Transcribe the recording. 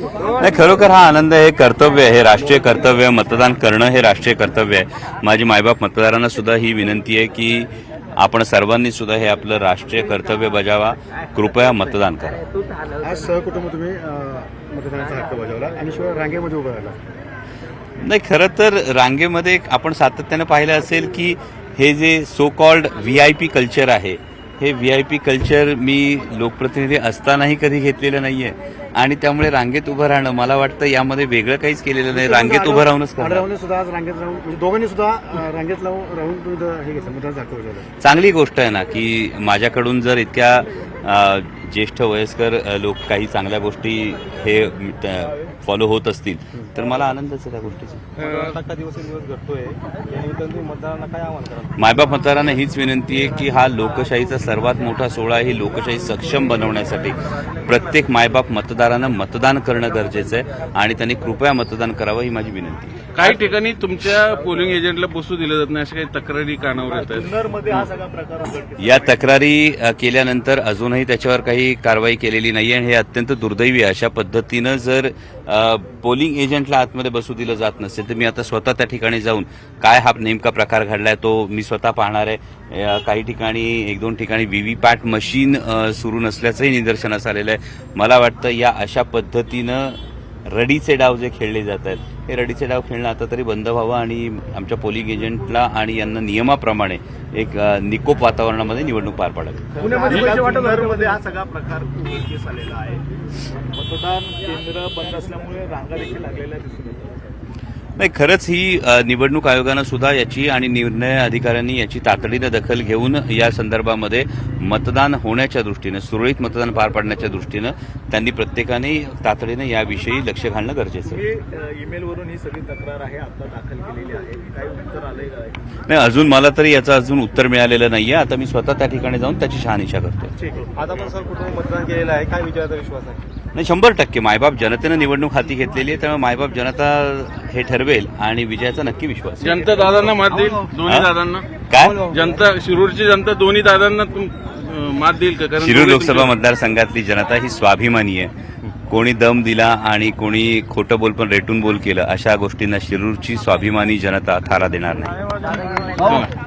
नाही खरोखर हा आनंद आहे हे कर्तव्य आहे हे राष्ट्रीय कर्तव्य आहे. मतदान करणं हे राष्ट्रीय कर्तव्य आहे. माझी मायबाप मतदारांना सुद्धा ही विनंती आहे की आपण सर्वांनी सुद्धा हे आपलं राष्ट्रीय कर्तव्य बजावा. कृपया मतदान करा. आज सहकुटुंब तुम्ही मतदानाचा हक्क बजावला आणि शिवाय रांगेमध्ये उभं राहिला. नाही खरं तर रांगेमध्ये आपण सातत्यानं पाहिलं असेल की हे जे so called V I P culture आहे हे व्ही आय पी कल्चर मी लोकप्रतिनिधी असतानाही कधी घेतलेलं नाहीये. आणि त्यामुळे रांगेत उभं राहणं मला वाटतं यामध्ये वेगळं काहीच केलेलं नाही. रांगेत उभं राहूनच आढळरावने सुद्धा आज रांगेत राहून म्हणजे दोघांनी सुद्धा अं, रांगेत लावून राहून तुम्ही हे घेतलं. चांगली गोष्ट आहे ना की माझ्याकडून जर इतक्या अ, ज्येष्ठ वयस्कर अ, लोक काही चांगल्या गोष्टी हे फॉलो होत असतील तर मला आनंदच आहे त्या गोष्टीचा. टक्का दिवस दिवस घडतोय. या निमित्तानं तुम्ही मतदारांना काय आव्हान करा मायबाप मतदारांना हीच विनंती आहे की हा लोकशाहीचा सर्वात मोठा सोहळा आहे ही लोकशाही सक्षम बनवण्यासाठी. प्रत्येक मायबाप मतदारानं मतदान करणं गरजेचं आहे आणि त्यांनी कृपया मतदान करावं ही माझी विनंती आहे. काही ठिकाणी तुमच्या पोलिंग एजंटला बसू दिलं जात नाही अशा काही तक्रारी कानावर येत आहेत. या तक्रारी केल्यानंतर अजूनही त्याच्यावर काही कारवाई केलेली नाही आणि हे अत्यंत दुर्दैवी आहे. अशा पद्धतीनं जर पोलिंग एजंटला आतमध्ये बसू दिलं जात नसेल तर मी आता स्वतः त्या ठिकाणी जाऊन काय हा नेमका प्रकार घडलाय तो मी स्वतः पाहणार आहे. काही ठिकाणी एक दोन ठिकाणी व्हीव्हीपॅट मशीन सुरू नसल्याचंही निदर्शनास आलेलं आहे. मला वाटतं या अशा पद्धतीनं रडीचे डाव जे खेळले जात आहेत हे रडीचे डाव खेळणं आता तरी बंद व्हावं आणि आमच्या पोलिंग एजंटला आणि यांना नियमाप्रमाणे एक निकोप वातावरणामध्ये निवडणूक पार पाडावी. पुण्यामध्ये हा सगळा प्रकार आलेला आहे. मतदान केंद्र बंद असल्यामुळे रांगा देखील लागलेल्या दिसून येतात. नाही खरंच ही निवडणूक आयोगानं सुद्धा याची आणि निर्णय अधिकाऱ्यांनी याची तातडीनं दखल घेऊन या संदर्भामध्ये मतदान होण्याच्या दृष्टीनं सुरळीत मतदान पार पाडण्याच्या दृष्टीनं त्यांनी प्रत्येकाने तातडीनं याविषयी लक्ष घालणं गरजेचं आहे. ईमेलवरून ही सगळी तक्रार आहे आता दाखल केलेली आहे. नाही अजून मला तरी याचं अजून उत्तर मिळालेलं नाहीये. आता मी स्वतः त्या ठिकाणी जाऊन त्याची शहानिशा करतो ठीक आहे. आता पण सर कुठून मतदान केलेलं आहे? काय विचाराचा विश्वास आहे नाही शंभर टक्के मायबाप जनतेनं निवडणूक हाती घेतलेली आहे त्यामुळे मायबाप जनता हे ठरवेल आणि विजयाचा नक्की विश्वास आहे. जनता दादांना मात देईल? दोन्ही हा? दादांना? काय? जनता शिरूरची जनता दोन्ही दादांना तुम- अं, मात देईल का? कारण शिरूर दोन्ही लोकसभा मतदारसंघातली जनता ही स्वाभिमानी आहे. कोणी दम दिला आणि कोणी खोटं बोल पण रेटून बोल केलं अशा गोष्टींना शिरूरची स्वाभिमानी जनता थारा देणार नाही.